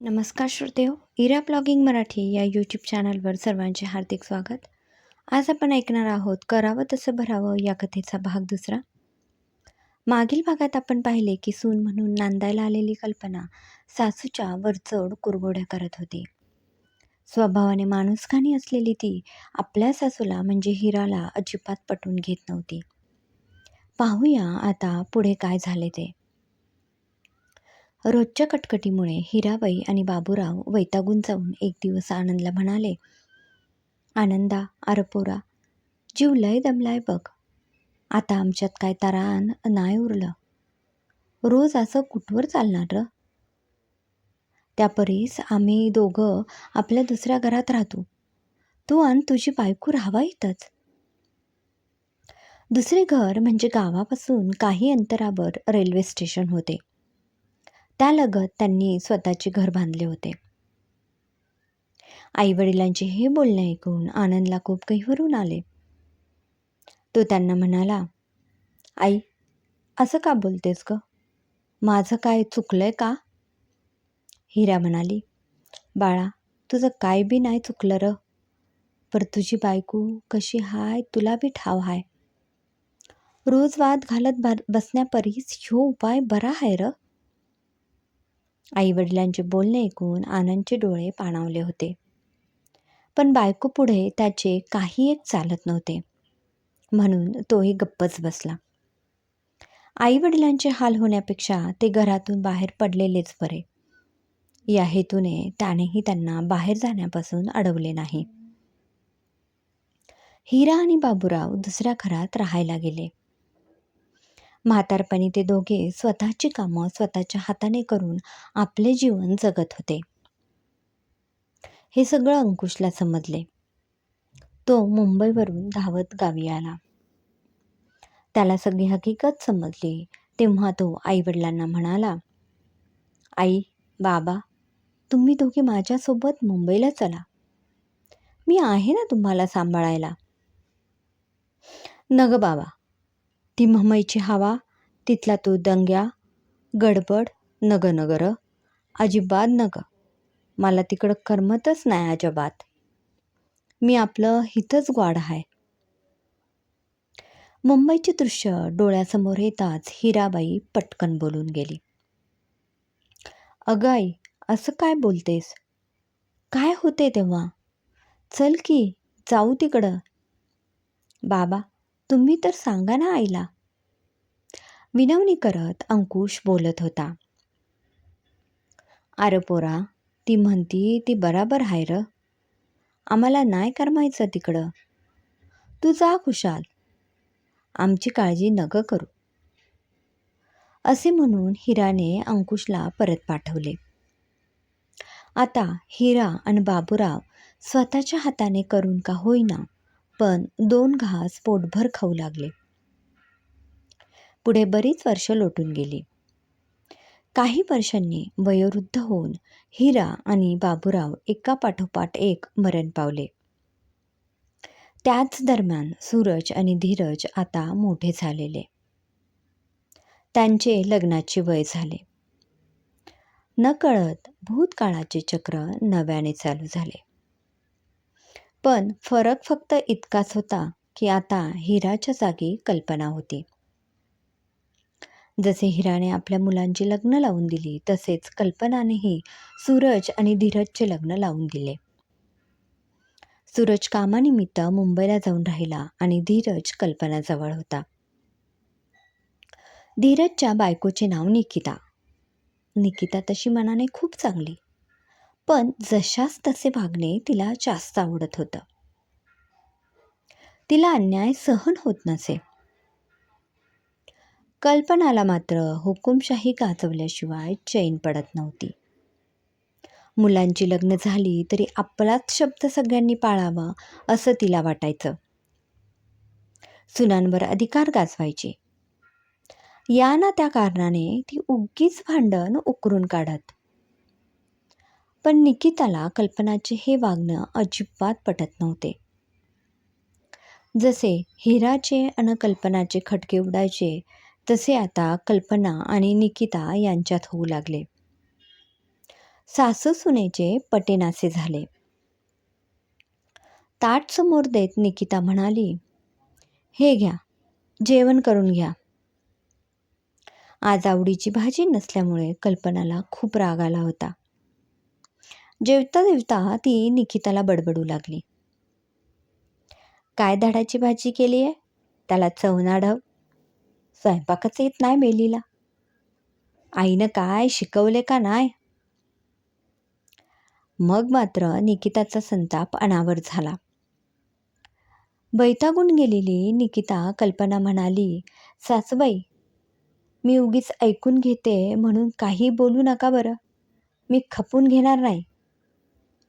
नमस्कार श्रोतेहो इरा ब्लॉगिंग मराठी या यूट्यूब चॅनलवर सर्वांचे हार्दिक स्वागत. आज आपण ऐकणार आहोत करावं तसं भरावं या कथेचा भाग दुसरा. मागील भागात आपण पाहिले की सून म्हणून नांदायला आलेली कल्पना सासूच्या वरचढ कुरघोड्या करत होती. स्वभावाने माणूसखानी असलेली ती आपल्या सासूला म्हणजे हिराला अजिबात पटवून घेत नव्हती. पाहूया आता पुढे काय झाले ते. रोजच्या कटकटीमुळे हिराबाई आणि बाबूराव वैतागून जाऊन एक दिवस आनंदला म्हणाले आनंदा अरपोरा जीव लय दमलाय बघ. आता आमच्यात काय तारान नाही उरलं. रोज असं कुठवर चालणार र? त्या परीस आम्ही दोघं आपल्या दुसऱ्या घरात राहतो. तू आणि तुझी बायको राहावा इथंच. दुसरे घर म्हणजे गावापासून काही अंतरावर रेल्वे स्टेशन होते. त्यालगत त्यांनी स्वतःचे घर बांधले होते. आईवडिलांचे हे बोलणे ऐकून आनंदला खूप कहीवरून आले. तो त्यांना म्हणाला आई असं का बोलतेस ग? माझं काय चुकलंय का? हिरा म्हणाली बाळा तुझं काय बी नाही चुकलं र पर तुझी बायको कशी हाय तुला बी ठाव हाय. रोज वाद घालत बसण्यापरीस ह्यो उपाय बरा आहे र. आईवडिलांचे बोलणे ऐकून आनंदचे डोळे पाणावले होते. पण बायको पुढे त्याचे काही एक चालत नव्हते. म्हणून तोही गप्पच बसला. आईवडिलांचे हाल होण्यापेक्षा ते घरातून बाहेर पडलेलेच बरे. या हेतूने त्यानेही त्यांना बाहेर जाण्यापासून अडवले नाही. हिरा आणि बाबूराव दुसऱ्या घरात राहायला गेले. म्हातारपणी ते दोघे स्वतःची कामं स्वतःच्या हाताने करून आपले जीवन जगत होते. हे सगळं अंकुशला समजले. तो मुंबईवरून धावत गावी आला. त्याला सगळी हकीकत समजली. तेव्हा तो आईवडिलांना म्हणाला आई बाबा तुम्ही दोघे माझ्यासोबत मुंबईला चला. मी आहे ना तुम्हाला सांभाळायला. नग बाबा ती म्हमईची हवा तिथला तो दंग्या गडबड नग नगर अजिबात नग मला तिकडं करमतच नाही अजिबात. मी आपलं हिथंच ग्वाड आहे मुंबईचे दृश्य डोळ्यासमोर येताच हिराबाई पटकन बोलून गेली. अगं आई असं काय बोलतेस? काय होते तेव्हा? चल की जाऊ तिकडं. बाबा तुम्ही तर सांगा ना आईला. विनवणी करत अंकुश बोलत होता. अरे पोरा ती म्हणती ती बराबर आहे र. आम्हाला नाही करमायचं तिकडं. तू जा खुशाल. आमची काळजी नग करू. असे म्हणून हिराने अंकुशला परत पाठवले. आता हिरा आणि बाबूराव स्वतःच्या हाताने करून का होईना पण दोन घास पोटभर खाऊ लागले. पुढे बरीच वर्ष लोटून गेली. काही वर्षांनी वयोवृद्ध होऊन हिरा आणि बाबूराव एका पाठोपाठ एक मरण पावले. त्याच दरम्यान सूरज आणि धीरज आता मोठे झालेले. त्यांचे लग्नाचे वय झाले. नकळत भूतकाळाचे चक्र नव्याने चालू झाले. पण फरक फक्त इतकाच होता की आता हिराच्या जागी कल्पना होती. जसे हिराने आपल्या मुलांची लग्न लावून दिली तसेच कल्पनानेही सूरज आणि धीरजचे लग्न लावून दिले. सूरज कामानिमित्त मुंबईला जाऊन राहिला आणि धीरज कल्पनाजवळ होता. धीरजच्या बायकोचे नाव निकिता. निकिता तशी मनाने खूप चांगली. पण जशास तसे वागणे तिला जास्त आवडत होतं. तिला अन्याय सहन होत नसे. कल्पनाला मात्र हुकुमशाही गाजवल्याशिवाय चैन पडत नव्हती. मुलांची लग्न झाली तरी आपलाच शब्द सगळ्यांनी पाळावा असं तिला वाटायचं. सुनांवर अधिकार गाजवायचे. या ना त्या कारणाने ती उगीच भांडण उकरून काढत. पण निकिताला कल्पनाचे हे वागणं अजिबात पटत नव्हते. जसे हिराचे आणि कल्पनाचे खटके उडायचे तसे आता कल्पना आणि निकिता यांच्यात होऊ लागले. सासू सुनेचे पटेनासे झाले. ताट समोर देत निकिता म्हणाली हे घ्या जेवण करून घ्या. आज आवडीची भाजी नसल्यामुळे कल्पनाला खूप राग आला होता. जेवता जेवता ती निकिताला बडबडू लागली. काय धाडाची भाजी केली आहे? त्याला चवनाढव स्वयंपाकच येत नाही मेलीला. आईनं काय शिकवले का नाही? मग मात्र निकिताचा संताप अनावर झाला. बैतागून गेलेली निकिता कल्पना म्हणाली सासूबाई मी उगीच ऐकून घेते म्हणून काही बोलू नका बरं. मी खपून घेणार नाही.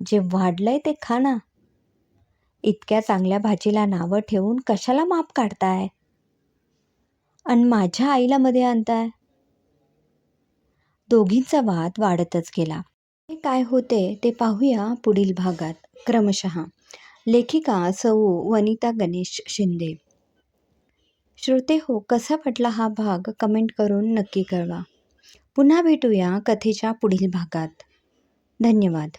जे वाढलंय ते खा ना इतक्या चांगल्या भाजीला नावं ठेवून कशाला माप काढताय? आणि माझ्या आईला मध्ये आणताय? दोघींचा वाद वाढतच गेला. हे काय होते ते पाहूया पुढील भागात. क्रमशः. लेखिका सौ वनिता गणेश शिंदे. श्रोते हो कसा वाटला हा भाग कमेंट करून नक्की कळवा. पुन्हा भेटूया कथेच्या पुढील भागात. धन्यवाद.